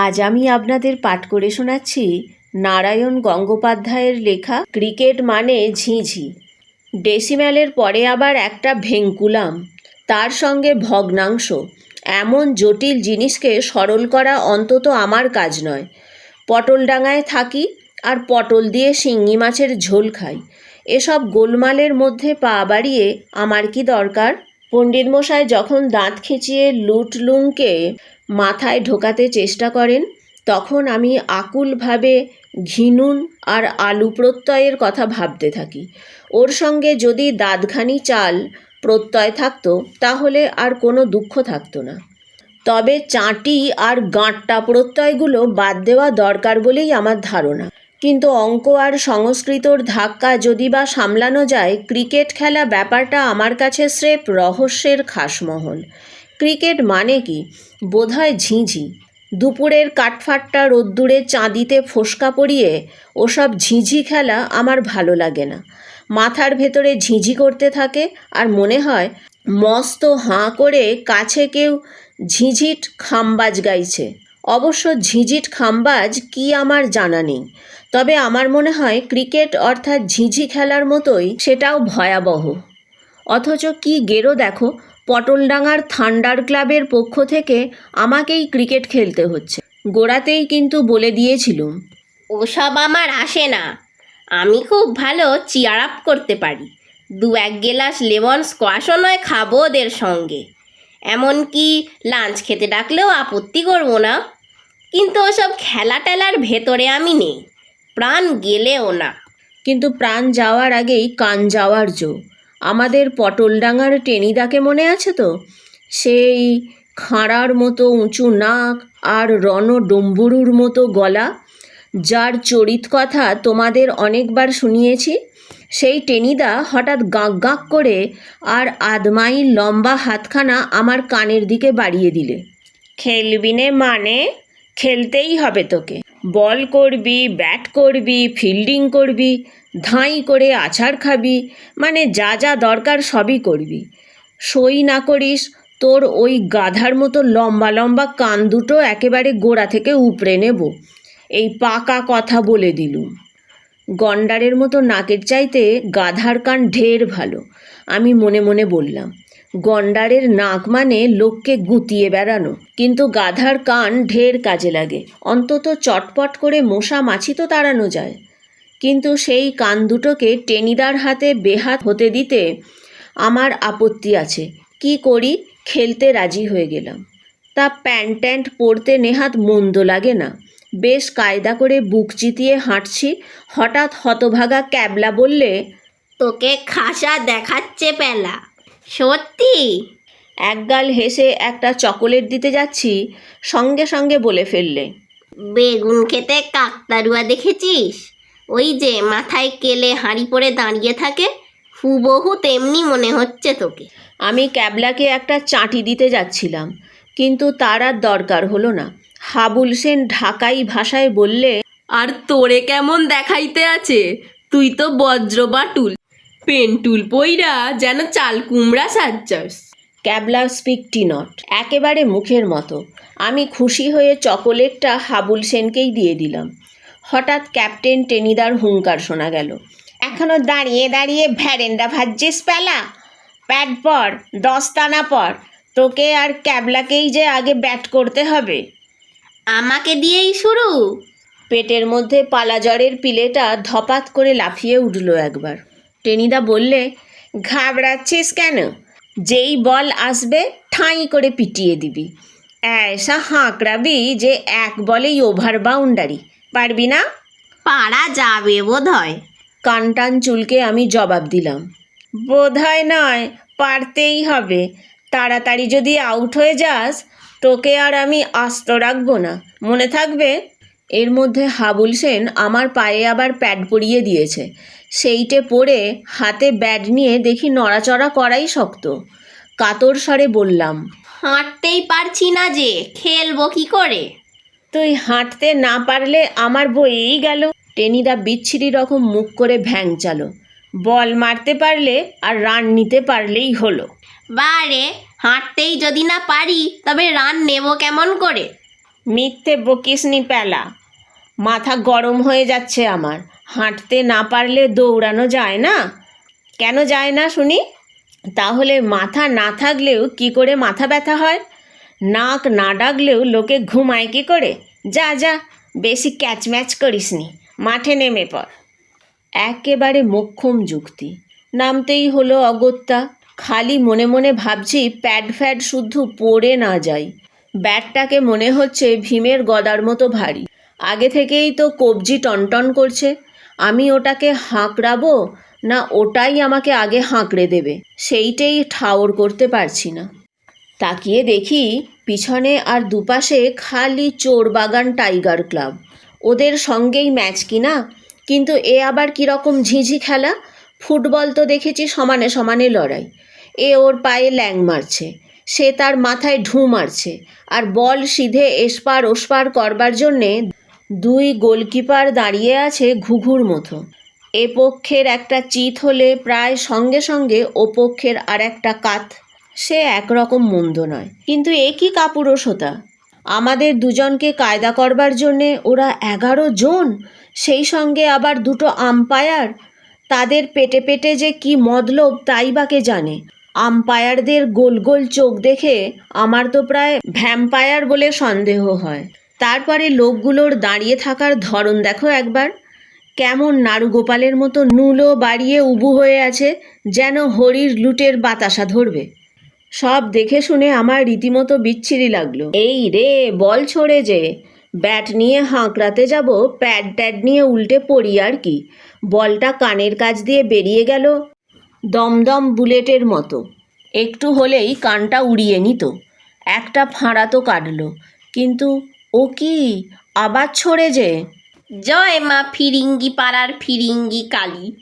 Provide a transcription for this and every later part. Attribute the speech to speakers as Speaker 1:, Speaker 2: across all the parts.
Speaker 1: আজ আমি আপনাদের পাঠ করে শোনাচ্ছি নারায়ণ গঙ্গোপাধ্যায়ের লেখা, ক্রিকেট মানে ঝিঝি। ডেসিম্যালের পরে আবার একটা ভেঙ্কুলাম, তার সঙ্গে ভগ্নাংশ। এমন জটিল জিনিসকে সরল করা অন্তত আমার কাজ নয়। পটলডাঙায় থাকি আর পটল দিয়ে শিঙি মাছের ঝোল খাই। এসব গোলমালের মধ্যে পা বাড়িয়ে আমার কি দরকার? পণ্ডিত মশাই যখন দাঁত খিঁচিয়ে লুটলুংকে মাথায় ঢোকাতে চেষ্টা করেন, তখন আমি আকুলভাবে ঘিনুন আর আলু প্রত্যয়ের কথা ভাবতে থাকি। ওর সঙ্গে যদি দাঁতখানি চাল প্রত্যয় থাকতো, তাহলে আর কোনো দুঃখ থাকতো না। তবে চাঁটি আর গাঁটটা প্রত্যয়গুলো বাদ দেওয়া দরকার বলেই আমার ধারণা। কিন্তু অঙ্ক আর সংস্কৃতর ধাক্কা যদি বা সামলানো যায়, ক্রিকেট খেলা ব্যাপারটা আমার কাছে স্রেফ রহস্যের খাসমহল। ক্রিকেট মানে কি? বোধহয় ঝিঁঝি। দুপুরের কাঠফাট্টা রোদ্দুরে চাঁদিতে ফোসকা পড়িয়ে ওসব ঝিঝি খেলা আমার ভালো লাগে না। মাথার ভেতরে ঝিঁঝি করতে থাকে আর মনে হয় মস্ত হাঁ করে কাছে কেউ ঝিঁঝিট খাম্বাজ গাইছে। অবশ্য ঝিঁঝিট খাম্বাজ কি আমার জানা নেই। তবে আমার মনে হয় ক্রিকেট অর্থাৎ ঝিঝি খেলার মতোই সেটাও ভয়াবহ। অথচ কি গেরো দেখো পটলডাঙ্গার থান্ডার ক্লাবের পক্ষ থেকে আমাকেই ক্রিকেট খেলতে হচ্ছে। গোড়াতেই কিন্তু বলে দিয়েছিলুম,
Speaker 2: ওসব আমার আসে না। আমি খুব ভালো চিয়ার আপ করতে পারি। দু এক গেলাস লেমন স্কোয়াশও নয় খাব ওদের সঙ্গে। এমনকি লাঞ্চ খেতে ডাকলেও আপত্তি করব না। কিন্তু ওসব খেলা টেলার ভেতরে আমি নেই। প্রাণ গেলেও না।
Speaker 1: কিন্তু প্রাণ যাওয়ার আগেই কান যাওয়ার জো। আমাদের পটলডাঙ্গার টেনিদাকে মনে আছে তো? সেই খাঁড়ার মতো উঁচু নাক আর রণ রণডম্বুরুর মতো গলা, যার চরিত কথা তোমাদের অনেকবার শুনিয়েছি, সেই টেনিদা হঠাৎ গাঁক গাঁক করে আর আধমাইল লম্বা হাতখানা আমার কানের দিকে বাড়িয়ে দিলে। খেলবিনে মানে? খেলতেই হবে তোকে। বল করবি, ব্যাট করবি, ফিল্ডিং করবি ধাঁই করে আছাড় খাবি মানে যা যা দরকার সবই করবি। সই না করিস, তোর ওই গাধার মতো লম্বা লম্বা কান দুটো একেবারে গোড়া থেকে উপড়ে নেব। এই পাকা কথা বলে দিলুম। গন্ডারের মতো নাকের চাইতে গাধার কান ঢের ভালো, আমি মনে মনে বললাম। গন্ডারের নাক মানে লোককে গুঁতিয়ে বেড়ানো, কিন্তু গাধার কান ঢের কাজে লাগে। অন্তত চটপট করে মশা মাছি তো তাড়ানো যায়। কিন্তু সেই কান দুটোকে টেনিদার হাতে বেহাত হতে দিতে আমার আপত্তি আছে। কি করি? খেলতে রাজি হয়ে গেলাম। তা প্যান্ট ট্যান্ট পরতে নেহাত মন্দ লাগে না। বেশ কায়দা করে বুক চিতিয়ে হাঁটছি। হঠাৎ হতভাগা ক্যাবলা বললে
Speaker 2: তোকে খাসা দেখাচ্ছে পেলা। সত্যি?
Speaker 1: একগাল হেসে একটা চকোলেট দিতে যাচ্ছি। সঙ্গে সঙ্গে বলে ফেললে
Speaker 2: বেগুন খেতে কাকতারুয়া দেখেছিস? ওই যে মাথায় কেলে হাঁড়ি পরে দাঁড়িয়ে থাকে হুবহু তেমনি মনে হচ্ছে তোকে।
Speaker 1: আমি ক্যাবলাকে একটা চাটি দিতে যাচ্ছিলাম কিন্তু তার আর দরকার হলো না। হাবুল সেন ঢাকাই ভাষায় বললে
Speaker 3: আর তোরে কেমন দেখাইতে আছে? তুই তো বজ্র বাটুল। পেন্টুল পইরা যেন চাল কুমড়া সাজ্জাস।
Speaker 1: ক্যাবলা স্পিক টি নট একেবারে মুখের মতো। আমি খুশি হয়ে চকোলেটটা হাবুল সেনকেই দিয়ে দিলাম। হঠাৎ ক্যাপ্টেন টেনিদার হুঙ্কার শোনা গেল। এখনও দাঁড়িয়ে দাঁড়িয়ে ভ্যারেন্ডা ভাজছিস পেলা? প্যাট পর দস্তানা পর তোকে আর ক্যাবলাকেই যে আগে ব্যাট করতে হবে।
Speaker 2: আমাকে দিয়েই শুরু।
Speaker 1: পেটের মধ্যে পালাজরের পিলেটা ধপাত করে লাফিয়ে উঠল একবার। টেনিদা বললে ঘাবড়াচ্ছিস কেন? যেই বল আসবে ঠাঁই করে পিটিয়ে দিবি। এসা হাঁকড়াবি যে এক বলেই ওভার বাউন্ডারি পারবি না?
Speaker 2: পারা যাবে বোধ হয়
Speaker 1: কানটান চুলকে আমি জবাব দিলাম। বোধ হয় নয় পারতেই হবে। তাড়াতাড়ি যদি আউট হয়ে যাস তোকে আর আমি আস্ত রাখব না। মনে থাকবে? এর মধ্যে হাবুল সেন আমার পায়ে আবার প্যাড পরিয়ে দিয়েছে। সেইটে পরে হাতে ব্যাট নিয়ে দেখি নড়াচড়া করাই শক্ত। কাতর স্বরে বললাম
Speaker 2: হাঁটতেই পারছি না যে খেলব কি করে?
Speaker 1: তুই হাঁটতে না পারলে আমার বইয়েই গেল। টেনিদা বিচ্ছিরি রকম মুখ করে ভ্যাং ভ্যাংচালো বল মারতে পারলে আর রান নিতে পারলেই হলো।
Speaker 2: বারে হাঁটতেই যদি না পারি তবে রান নেব কেমন করে?
Speaker 1: মিথ্যে বকিসনি পেলা মাথা গরম হয়ে যাচ্ছে আমার। হাঁটতে না পারলে দৌড়ানো যায় না? কেন যায় না শুনি? তাহলে মাথা না থাকলেও কি করে মাথা ব্যথা হয়? নাক না ডাকলেও লোকে ঘুমায় কি করে? যা যা, বেশি ক্যাচ ক্যাচম্যাচ করিসনি। মাঠে নেমে পড়। একেবারে মোক্ষম যুক্তি। নামতেই হলো অগত্যা। খালি মনে মনে ভাবছি প্যাড ফ্যাড শুদ্ধ পড়ে না যাই। ব্যাটটাকে মনে হচ্ছে ভীমের গদার মতো ভারী। আগে থেকেই তো কবজি টনটন করছে। আমি ওটাকে হাঁকড়াবো না ওটাই আমাকে আগে হাঁকড়ে দেবে? সেইটাই ঠাওর করতে পারছি না। তাকিয়ে দেখি পিছনে আর দুপাশে খালি চোরবাগান টাইগার ক্লাব। ওদের সঙ্গেই ম্যাচ কিনা? কিন্তু এ আবার কীরকম ঝিঝি খেলা? ফুটবল তো দেখেছি সমানে সমানে লড়াই। এ ওর পায়ে ল্যাং মারছে। সে তার মাথায় ঢু মারছে। আর বল সিধে এসপার ওসপার করবার জন্যে দুই গোলকিপার দাঁড়িয়ে আছে ঘুঘুর মতো। এ পক্ষের একটা চিত হলে প্রায় সঙ্গে সঙ্গে ও পক্ষের আর একটা কাত সে একরকম মন্দ নয়। কিন্তু এ কি কাপুরুষতা? আমাদের দুজনকে কায়দা করবার জন্যে ওরা এগারো জন, সেই সঙ্গে আবার দুটো আম্পায়ার তাদের পেটে পেটে যে কি মতলব তাই বাকে জানে? আম্পায়ারদের গোল গোল চোখ দেখে আমার তো প্রায় ভ্যাম্পায়ার বলে সন্দেহ হয়। তারপরে লোকগুলোর দাঁড়িয়ে থাকার ধরন দেখো একবার। কেমন নাড়ুগোপালের মতো নুলো বাড়িয়ে উবু হয়ে আছে, যেন হরির লুটের বাতাসা ধরবে। সব দেখে শুনে আমার রীতিমতো বিচ্ছিরি লাগল। এই রে, বল ছড়ে যে, ব্যাট নিয়ে হাঁকড়াতে যাব, প্যাড ট্যাড নিয়ে উল্টে পড়ি আর কি? বলটা কানের কাজ দিয়ে বেরিয়ে গেল দমদম বুলেটের মতো। একটু হলেই কানটা উড়িয়ে নিত। একটা ফাঁড়া তো কাটলো। কিন্তু ও কি আবার ছড়ে যে?
Speaker 2: জয় মা ফিরিঙ্গি পাড়ার ফিরিঙ্গি কালী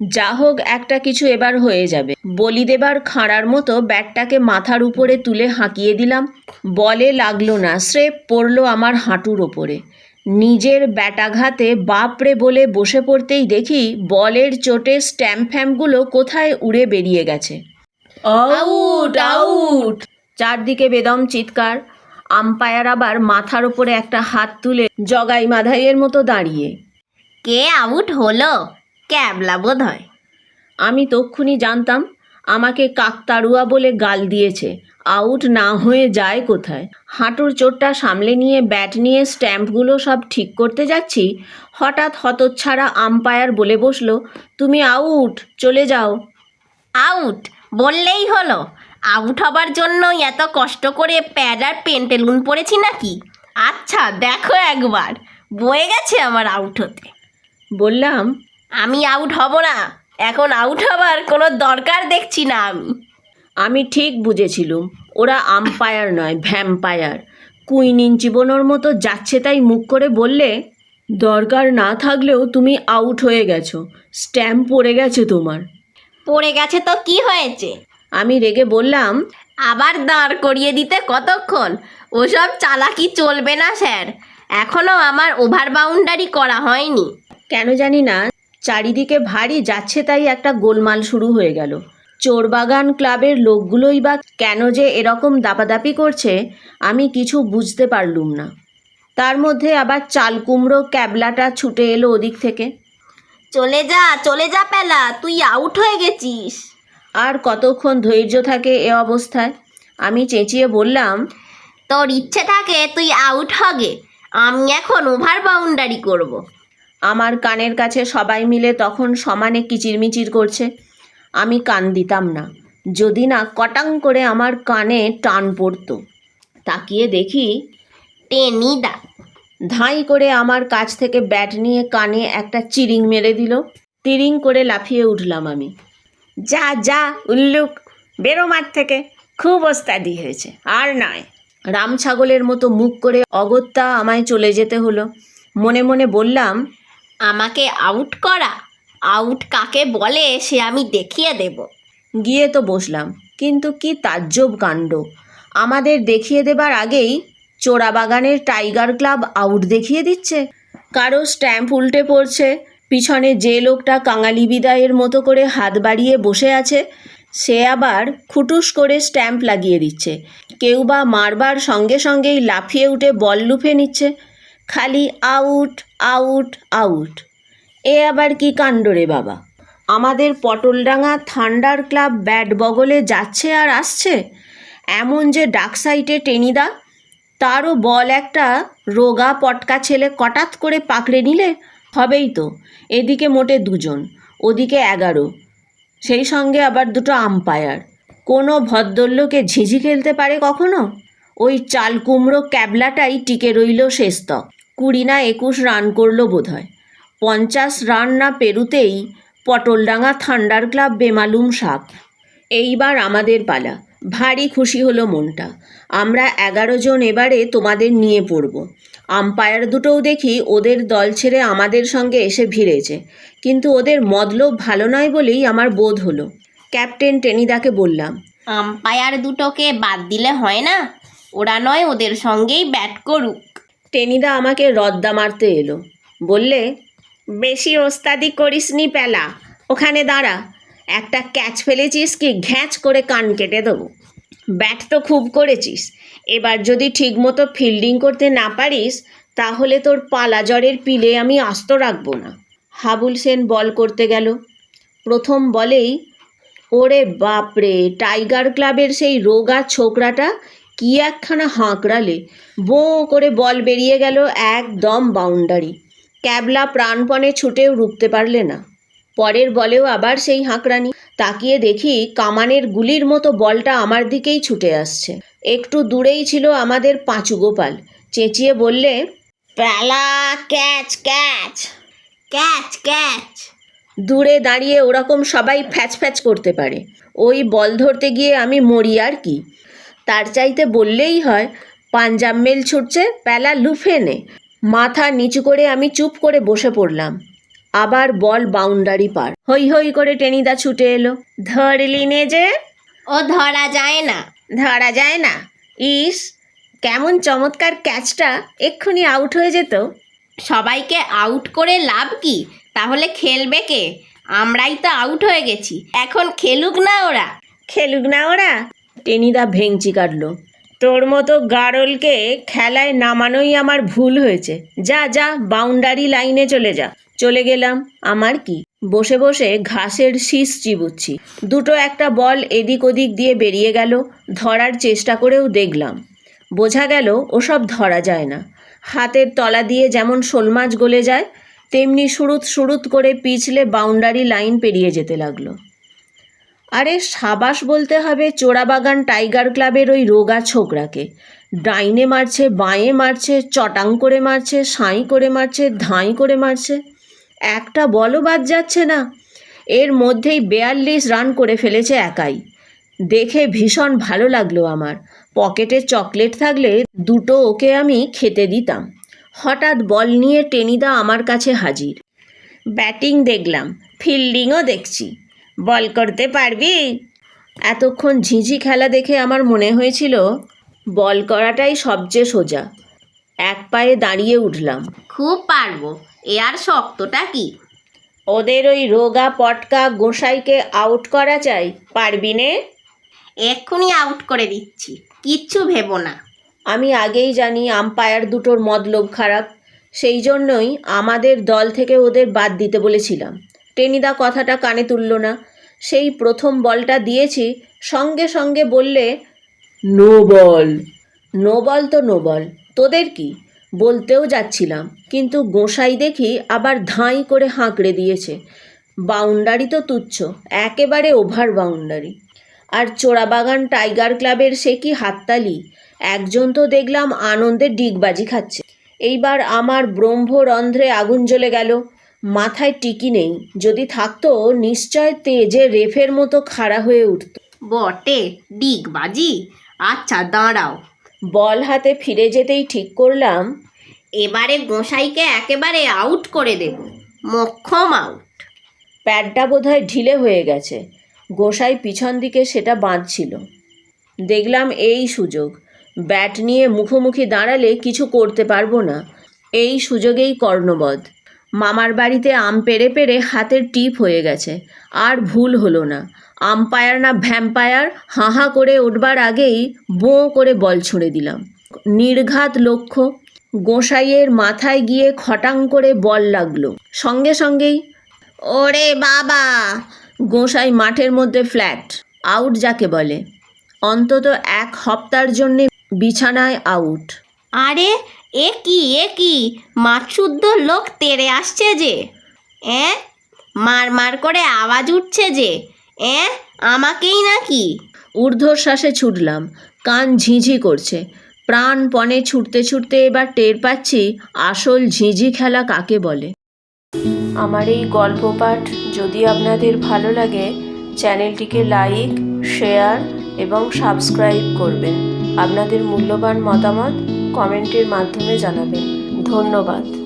Speaker 1: যা হোক একটা কিছু এবার হয়ে যাবে। বলি দেবার খাঁড়ার মতো ব্যাটটাকে মাথার উপরে তুলে হাঁকিয়ে দিলাম। বলে লাগল না স্রেপ পড়ল আমার হাঁটুর ওপরে। নিজের ব্যাটাঘাতে বাপরে বলে বসে পড়তেই দেখি বলের চোটে স্ট্যাম্প ফ্যাম্পগুলো কোথায় উড়ে বেরিয়ে গেছে। আউট আউট চারদিকে বেদম চিৎকার। আম্পায়ার আবার মাথার ওপরে একটা হাত তুলে জগাই মাধাইয়ের মতো দাঁড়িয়ে।
Speaker 2: কে আউট হলো? ক্যাবলা বোধ হয়
Speaker 1: আমি তক্ষুনি জানতাম আমাকে কাকতাড়ুয়া বলে গাল দিয়েছে আউট না হয়ে যায় কোথায়? হাঁটুর চোটটা সামলে নিয়ে ব্যাট নিয়ে স্ট্যাম্পগুলো সব ঠিক করতে যাচ্ছি হঠাৎ হতচ্ছাড়া আম্পায়ার বলে বসল তুমি আউট চলে যাও।
Speaker 2: আউট? বললেই হলো। আউট হবার জন্য এত কষ্ট করে প্যাড আর পেন্টেলুন পড়েছি নাকি? আচ্ছা দেখো একবার। বয়ে গেছে আমার আউট হতে।
Speaker 1: বললাম
Speaker 2: আমি আউট হব না। এখন আউট হবার কোনো দরকার দেখছি না আমি।
Speaker 1: আমি ঠিক বুঝেছিলুম ওরা আম্পায়ার নয় ভ্যাম্পায়ার কুইনিন চিবনোর মতো যাচ্ছে তাই মুখ করে বললে দরকার না থাকলেও তুমি আউট হয়ে গেছো স্ট্যাম্প পড়ে গেছে তোমার।
Speaker 2: পড়ে গেছে তো কি হয়েছে?
Speaker 1: আমি রেগে বললাম
Speaker 2: আবার দাঁড় করিয়ে দিতে কতক্ষণ? ওসব চালাকি চলবে না স্যার। এখনও আমার ওভার বাউন্ডারি করা হয়নি।
Speaker 1: কেন জানি না। চারিদিকে ভারী যাচ্ছে তাই একটা গোলমাল শুরু হয়ে গেল। চোরবাগান ক্লাবের লোকগুলোই বা কেন যে এরকম দাপাদাপি করছে আমি কিছু বুঝতে পারলুম না। তার মধ্যে আবার চাল কুমড়ো ক্যাবলাটা ছুটে এলো ওদিক থেকে।
Speaker 2: চলে যা চলে যা পেলা তুই আউট হয়ে গেছিস।
Speaker 1: আর কতক্ষণ ধৈর্য থাকে এ অবস্থায়? আমি চেঁচিয়ে বললাম
Speaker 2: তোর ইচ্ছে থাকে তুই আউট হগে আমি এখন ওভার বাউন্ডারি করব।
Speaker 1: আমার কানের কাছে সবাই মিলে তখন সমানে কিচিরমিচির করছে। আমি কান দিতাম না। যদি না কটাং করে আমার কানে টান পড়তো। তাকিয়ে দেখি
Speaker 2: টেনি দা।
Speaker 1: ধাঁই করে আমার কাছ থেকে ব্যাট নিয়ে কানে একটা চিরিং মেরে দিল। তিরিং করে লাফিয়ে উঠলাম আমি। যা যা, উল্লুক, বেরো মাঠ থেকে। খুব ওস্তাদি হয়েছে। আর নয়। রাম ছাগলের মতো মুখ করে অগত্যা আমায় চলে যেতে হলো। মনে মনে বললাম
Speaker 2: আমাকে আউট করা। আউট কাকে বলে সে আমি দেখিয়ে দেব।
Speaker 1: গিয়ে তো বসলাম, কিন্তু কি তাজ্জব কাণ্ড। আমাদের দেখিয়ে দেবার আগেই চোরাবাগানের টাইগার ক্লাব আউট দেখিয়ে দিচ্ছে। কারও স্ট্যাম্প উল্টে পড়ছে, পিছনে যে লোকটা কাঙালি বিদায়ের মতো করে হাত বাড়িয়ে বসে আছে, সে আবার খুটুস করে স্ট্যাম্প লাগিয়ে দিচ্ছে। কেউ বা মারবার সঙ্গে সঙ্গেই লাফিয়ে উঠে বল লুফে নিচ্ছে। খালি আউট আউট আউট। এ আবার কি কাণ্ড রে বাবা? আমাদের পটলডাঙ্গা থান্ডার ক্লাব ব্যাট বগলে যাচ্ছে আর আসছে? এমন যে ডাক সাইটে টেনিদা তারও বল একটা রোগা পটকা ছেলে কটাত করে পাকড়ে নিলে হবেই তো। এদিকে মোটে দুজন, ওদিকে এগারো। সেই সঙ্গে আবার দুটো আম্পায়ার। কোনো ভদ্রলোকে ঝিঝি খেলতে পারে কখনো? ওই চালকুমড়ো ক্যাবলাটাই টিকে রইল শেষতক কুড়ি না একুশ রান করল বোধহয়। পঞ্চাশ রান না পেরুতেই পটলডাঙ্গা থান্ডার ক্লাব বেমালুম সাপ এইবার আমাদের পালা। ভারী খুশি হলো মনটা। আমরা এগারো জন এবারে তোমাদের নিয়ে পড়ব। আম্পায়ার দুটোও দেখি ওদের দল ছেড়ে আমাদের সঙ্গে এসে ভিড়েছে। কিন্তু ওদের মতলব ভালো নয় বলেই আমার বোধ হলো। ক্যাপ্টেন টেনিদাকে বললাম,
Speaker 2: আম্পায়ার দুটোকে বাদ দিলে হয় না? ওরা নয় ওদের সঙ্গেই ব্যাট করুক।
Speaker 1: টেনিদা আমাকে রদ্দা মারতে এলো। বললে, বেশি ওস্তাদি করিসনি পেলা, ওখানে দাঁড়া, একটা ক্যাচ ফেলেছিস কি ঘ্যাঁচ করে কান কেটে দেবো। ব্যাট তো খুব করেছিস, এবার যদি ঠিকমতো ফিল্ডিং করতে না পারিস, তাহলে তোর পালা জ্বরের পিলে আমি আস্ত রাখব না। হাবুল সেন বল করতে গেল। প্রথম বলেই, ওরে বাপরে, টাইগার ক্লাবের সেই রোগা ছোকরাটা কি একখানা হাঁকড়ালে বো করে বল বেরিয়ে গেল একদম বাউন্ডারি। ক্যাবলা প্রাণপণে ছুটেও রুখতে পারলে না। পরের বলেও আবার সেই হাঁকড়ানি। তাকিয়ে দেখি কামানের গুলির মতো বলটা আমার দিকেই ছুটে আসছে। একটু দূরেই ছিল আমাদের পাঁচু গোপাল। চেঁচিয়ে বললে Pyala catch catch
Speaker 2: catch catch.
Speaker 1: দূরে দাঁড়িয়ে ওরকম সবাই ফ্যাচ ফ্যাচ করতে পারে। ওই বল ধরতে গিয়ে আমি মরি আর কি। তার চাইতে বললেই হয়, পাঞ্জাব মেল ছুটছে প্যালা লুফে নে। মাথা নিচু করে আমি চুপ করে বসে পড়লাম। আবার বল বাউন্ডারি পার। হই হই করে টেনিদা ছুটে এলো। ধরলি নে যে।
Speaker 2: ও ধরা যায় না।
Speaker 1: ধরা যায় না। ইস, কেমন চমৎকার ক্যাচটা। এক্ষুনি আউট হয়ে যেত।
Speaker 2: সবাইকে আউট করে লাভ কি? তাহলে খেলবে কে? আমরাই তো আউট হয়ে গেছি। এখন খেলুক না ওরা।
Speaker 1: খেলুক না ওরা? টেনিদা ভেংচি কাটলো। তোর মতো গারলকে খেলায় নামানোই আমার ভুল হয়েছে। যা যা, বাউন্ডারি লাইনে চলে যা। চলে গেলাম আমার কি? বসে বসে ঘাসের শীষ চিবুচ্ছি। দুটো একটা বল এদিক ওদিক দিয়ে বেরিয়ে গেল। ধরার চেষ্টা করেও দেখলাম। বোঝা গেল ওসব ধরা যায় না। হাতের তলা দিয়ে যেমন শোল মাছ গলে যায়, তেমনি সুরুত সুরুত করে পিছলে বাউন্ডারি লাইন পেরিয়ে যেতে লাগল। আরে সাবাস বলতে হবে চোরাবাগান টাইগার ক্লাবের ওই রোগা ছোকরাকে। ডাইনে মারছে, বাঁয়ে মারছে, চটাং করে মারছে, সাঁই করে মারছে, ধাঁই করে মারছে। একটা বলও বাদ যাচ্ছে না। এর মধ্যেই বেয়াল্লিশ রান করে ফেলেছে একাই। দেখে ভীষণ ভালো লাগল আমার। পকেটে চকলেট থাকলে দুটো ওকে আমি খেতে দিতাম। হঠাৎ বল নিয়ে টেনিদা আমার কাছে হাজির। ব্যাটিং দেখলাম, ফিল্ডিংও দেখছি। বল করতে পারবি? এতক্ষণ ঝিঝি খেলা দেখে আমার মনে হয়েছিল বল করাটাই সবচেয়ে সোজা। এক পায়ে দাঁড়িয়ে উঠলাম।
Speaker 2: খুব পারব এ আর শক্তটা কি?
Speaker 1: ওদের ওই রোগা পটকা গোসাইকে আউট করা চাই পারবি নে?
Speaker 2: এক্ষুনি আউট করে দিচ্ছি কিচ্ছু ভেবো না।
Speaker 1: আমি আগেই জানি আম্পায়ার দুটোর মতলব খারাপ সেই জন্যই আমাদের দল থেকে ওদের বাদ দিতে বলেছিলাম। টেনিদা কথাটা কানে তুলল না। সেই প্রথম বলটা দিয়েছি, সঙ্গে সঙ্গে বললে, নো বল। নো বল তো নো বল। তোদের কি? বলতেও যাচ্ছিলাম, কিন্তু গোসাই দেখি আবার ধাঁই করে হাঁকড়ে দিয়েছে। বাউন্ডারি তো তুচ্ছ, একেবারে ওভার বাউন্ডারি। আর চোরাবাগান টাইগার ক্লাবের সে কি হাততালি? একজন তো দেখলাম আনন্দে ডিগবাজি খাচ্ছে। এইবার আমার ব্রহ্মরন্ধ্রে আগুন জ্বলে গেল। মাথায় টিকি নেই। যদি থাকতো নিশ্চয় তেজে রেফের মতো খাড়া হয়ে উঠত।
Speaker 2: বটে ডিগবাজি আচ্ছা দাঁড়াও।
Speaker 1: বল হাতে ফিরে যেতেই ঠিক করলাম
Speaker 2: এবারে গোসাইকে একেবারে আউট করে দেব। মক্ষম আউট
Speaker 1: প্যাডটা বোধহয় ঢিলে হয়ে গেছে। গোসাই পিছন দিকে সেটা বাঁধছিল। দেখলাম এই সুযোগ। ব্যাট নিয়ে মুখোমুখি দাঁড়ালে কিছু করতে পারব না। এই সুযোগেই কর্ণবধ। মামার বাড়িতে আম পেড়ে পেড়ে হাতের টিপ হয়ে গেছে। আর ভুল হলো না। আম্পায়ার না ভ্যাম্পায়ার, হাঁ হাঁ করে উঠবার আগেই বোঁ করে বল ছুঁড়ে দিলাম। নির্ঘাত লক্ষ্য। গোসাইয়ের মাথায় গিয়ে খটাং করে বল লাগল। সঙ্গে সঙ্গেই, ওরে বাবা! গোসাই মাঠের মধ্যে ফ্ল্যাট, আউট যাকে বলে। অন্তত এক হপ্তার জন্যে বিছানায় আউট।
Speaker 2: আরে এ কি এ কি? মাছুদ্ধ লোক তেড়ে আসছে যে। এ? মার মার করে আওয়াজ উঠছে যে। এ? আমাকেই নাকি?
Speaker 1: ঊর্ধ্বশ্বাসে ছুটলাম কান ঝিঝি করছে। প্রাণপণে ছুটতে ছুটতে এবার টের পাচ্ছি আসল ঝিঝি খেলা কাকে বলে। আমার এই গল্প পাঠ যদি আপনাদের ভালো লাগে চ্যানেলটিকে লাইক শেয়ার এবং সাবস্ক্রাইব করবেন। আপনাদের মূল্যবান মতামত কমেন্টের মাধ্যমে জানাবেন। ধন্যবাদ।